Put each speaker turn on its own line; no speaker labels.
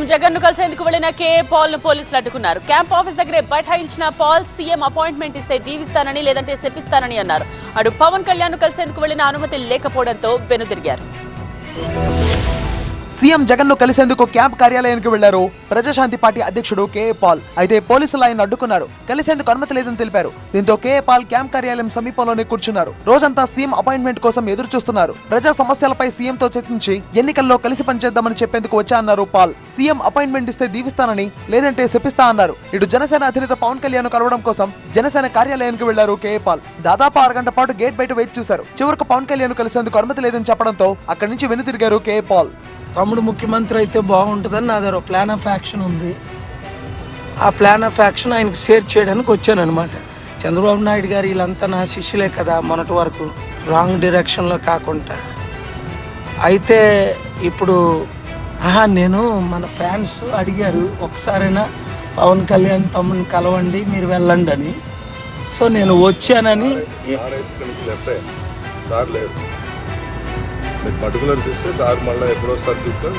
CM జగన్ను కలిసేందుకు వెళ్ళిన కేఏ పాల్ను పోలీసులు అడ్డుకున్నారు. క్యాంప్ ఆఫీస్ దగ్గరే బైఠాయించిన పాల్ సీఎం అపాయింట్మెంట్ ఇస్తే దీవిస్తానని లేదంటే శపిస్తానని అన్నారు. అటు పవన్ కళ్యాణ్ను కలిసేందుకు వెళ్ళిన అనుమతి లేకపోవడంతో వెనుదిరిగారు.
సీఎం జగన్ను కలిసేందుకు క్యాంప్ కార్యాలయానికి వెళ్ళారు ప్రజాశాంతి పార్టీ అధ్యక్షుడు కె పాల్. అయితే పోలీసులు ఆయన అడ్డుకున్నారు. కలిసేందుకు అనుమతి లేదని తెలిపారు. దీంతో కేఏ పాల్ క్యాంప్ కార్యాలయం సమీపంలోనే కూర్చున్నారు. రోజంతా సీఎం అపాయింట్మెంట్ కోసం ఎదురు చూస్తున్నారు ప్రజా సమస్యలపై సీఎం తో చర్చించి ఎన్నికల్లో కలిసి పనిచేద్దామని చెప్పేందుకు వచ్చా అన్నారు పాల్. సీఎం అపాయింట్మెంట్ ఇస్తే దీవిస్తానని లేదంటే శపిస్తా అన్నారు. ఇటు జనసేన అధినేత పవన్ కళ్యాణ్ కలవడం కోసం జనసేన కార్యాలయానికి వెళ్ళారు కేఏ పాల్. దాదాపు ఆరు గంట పాటు గేట్ బయట వేచి చూశారు. చివరకు పవన్ కళ్యాణ్ కలిసేందుకు అనుమతి లేదని చెప్పడంతో అక్కడి నుంచి వెనుతిరిగారు కేఏ పాల్.
తమ్ముడు ముఖ్యమంత్రి అయితే బాగుంటుందని నా దగ్గర ప్లాన్ ఆఫ్ యాక్షన్ ఉంది. ఆ ప్లాన్ ఆఫ్ యాక్షన్ ఆయనకి షేర్ చేయడానికి వచ్చానమాట చంద్రబాబు నాయుడు గారు వీళ్ళంతా నా శిష్యులే కదా మొన్నటి వరకు రాంగ్ డైరెక్షన్లో కాకుండా. అయితే ఇప్పుడు ఆహా నేను మన ఫ్యాన్స్ అడిగారు ఒకసారైనా పవన్ కళ్యాణ్ తమ్ముని కలవండి మీరు వెళ్ళండి అని. సో నేను వచ్చానని
మీరు పర్టికులర్స్ ఇస్తే సార్ మళ్ళీ ఎప్పుడు వస్తారు చూసుకొని